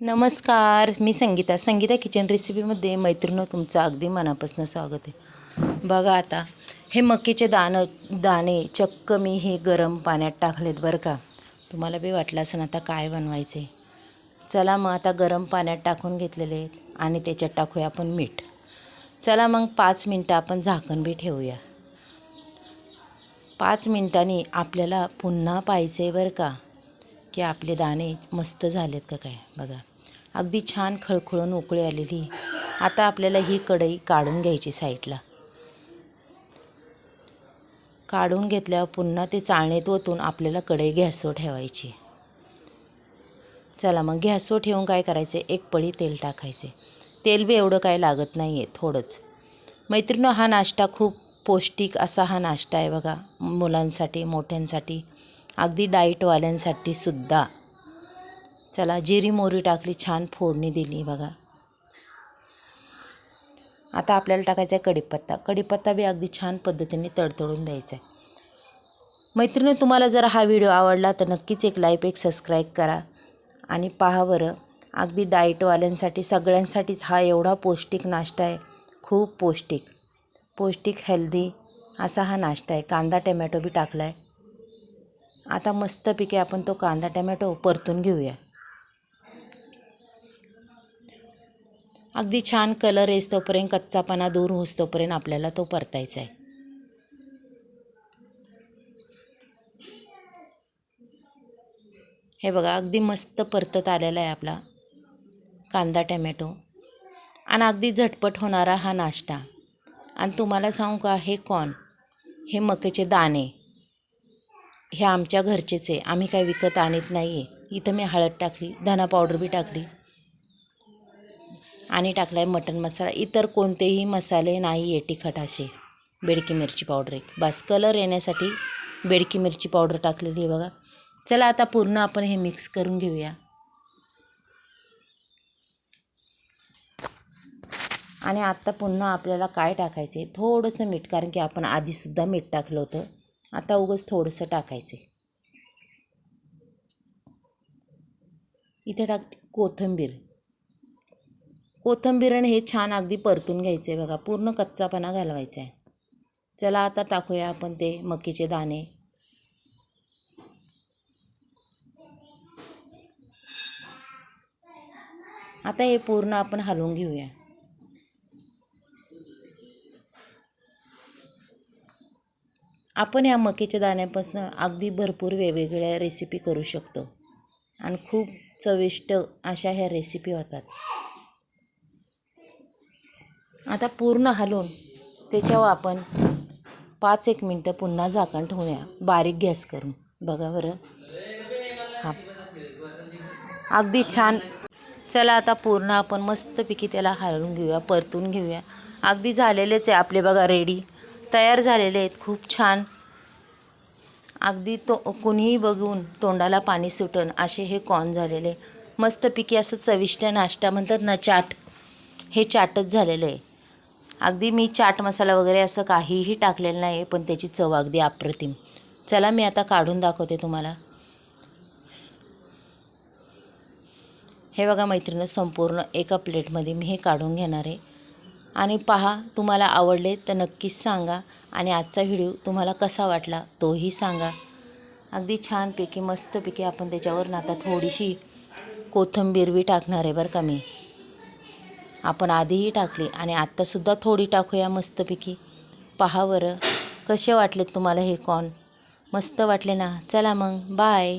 नमस्कार मी संगीता. संगीता किचन रेसिपीमध्ये मैत्रिणं तुमचं अगदी मनापासून स्वागत आहे. बघा आता हे मक्कीचे दाणं दाणे चक्क मी हे गरम पाण्यात टाकलेत बरं का. तुम्हाला बी वाटलं असं आता काय बनवायचे. चला मग आता गरम पाण्यात टाकून घेतलेले आहेत आणि त्याच्यात टाकूया आपण मीठ. चला मग पाच मिनटं आपण झाकण बी ठेवूया. पाच मिनटांनी आपल्याला पुन्हा पाहिजे बरं का की आपले दाणे मस्त झालेत का काय. बघा. अगदी छान खळखळून उकळी आलेली. आता आपल्याला ही कढई काढून घ्यायची साईडला. काढून घेतल्यावर पुन्हा ते चाळणीत ओतून आपल्याला कढई गॅसवर ठेवायची. चला मग गॅसवर ठेवून काय करायचं? एक पळी तेल टाकायचे. तेल बी एवढं काय लागत नाही आहे थोडंच. मैत्रिणं हा नाश्ता खूप पौष्टिक असा हा नाश्ता आहे बघा मुलांसाठी मोठ्यांसाठी. अगदी डाईटवाल्यांसाठी सुद्धा. चला जिरी मोहरी टाकली छान फोडणी दिली बघा. आता आपल्याला टाकायचा आहे कढीपत्ता. कढीपत्ता बी अगदी छान पद्धतीने तडतडून द्यायचा आहे. मैत्रिणी तुम्हाला जर हा व्हिडिओ आवडला तर नक्कीच एक लाईक एक सबस्क्राईब करा आणि पहा बरं अगदी डाएटवाल्यांसाठी सगळ्यांसाठीच हा एवढा पौष्टिक नाश्ता आहे. खूप पौष्टिक. पौष्टिक हेल्दी असा हा नाश्ता आहे. कांदा टमॅटो बी टाकला आहे आता मस्तपैकी आपण तो कांदा टमॅटो परतून घेऊया. अगदी छान कलर येस तोपर्यंत कच्चापणा दूर होसतोपर्यंत आपल्याला तो परतायचा आहे. हे बघा अगदी मस्त परतत आलेला आहे आपला कांदा टमॅटो. आणि अगदी झटपट होणारा हा नाश्ता. आणि तुम्हाला सांगू का हे कॉर्न हे मक्याचे दाणे. हे आमच्या घरचेच आहे. आम्ही काय विकत आणत नाही आहे इथं मी हळद टाकली धना पावडर बी टाकली. आणि टाकला आहे मटण मसाला. इतर कोणतेही मसाले नाही आहे तिखट असे बेडकी मिरची पावडर एक. बस कलर येण्यासाठी बेडकी मिरची पावडर टाकलेली आहे बघा. चला आता पूर्ण आपण हे मिक्स करून घेऊया. आणि आत्ता पुन्हा आपल्याला काय टाकायचं आहे थोडंसं मीठ कारण की आपण आधीसुद्धा मीठ टाकलं होतं. आता उगंच थोडंसं टाकायचं इथे टाक कोथिंबीर. कोथिंबीरने हे छान अगदी परतून घ्यायचं आहे बघा. पूर्ण कच्चापणा घालवायचा आहे. चला आता टाकूया आपण ते मकीचे दाणे. आता हे पूर्ण आपण हलवून घेऊया. आपण या मकीच्या दाण्यापासून अगदी भरपूर वेगवेगळ्या रेसिपी करू शकतो. आणि खूप चविष्ट अशा ह्या रेसिपी होतात. आता पूर्ण हलवून त्याच्यावर आपण पाच एक मिनटं पुन्हा झाकण ठेवूया बारीक गॅस करून. बघा बरं. हा. अगदी छान. चला आता पूर्ण आपण मस्तपैकी त्याला हलवून घेऊया परतून घेऊया. अगदी झालेलेच आहे आपले बघा रेडी. तयार झालेले आहेत खूप छान. अगदी तो कुणीही बघून तोंडाला पाणी सुटन असे हे कॉर्न झालेले. मस्तपैकी असं चविष्ट नाश्ता म्हणतात ना चाट. हे चाटच झालेलं आहे. अगदी मी चाट मसाला वगैरे असं काहीही टाकलेलं नाही पण त्याची चव अगदी अप्रतिम. चला मी आता काढून दाखवते तुम्हाला. हे बघा मैत्रिणी संपूर्ण एका प्लेटमध्ये मी हे काढून घेणार आहे. आणि पहा तुम्हाला आवडले तर नक्कीच सांगा. आणि आजचा व्हिडिओ तुम्हाला कसा वाटला तोही सांगा. अगदी छानपैकी मस्तपैकी आपण त्याच्यावर आता थोडीशी कोथंबीर बी टाकणार आहे बरं का मी. आपण आधीही टाकली आणि आत्तासुद्धा थोडी टाकूया मस्तपैकी. पहा बरं कसे वाटलेत तुम्हाला हे कॉर्न? मस्त वाटले ना? चला मग बाय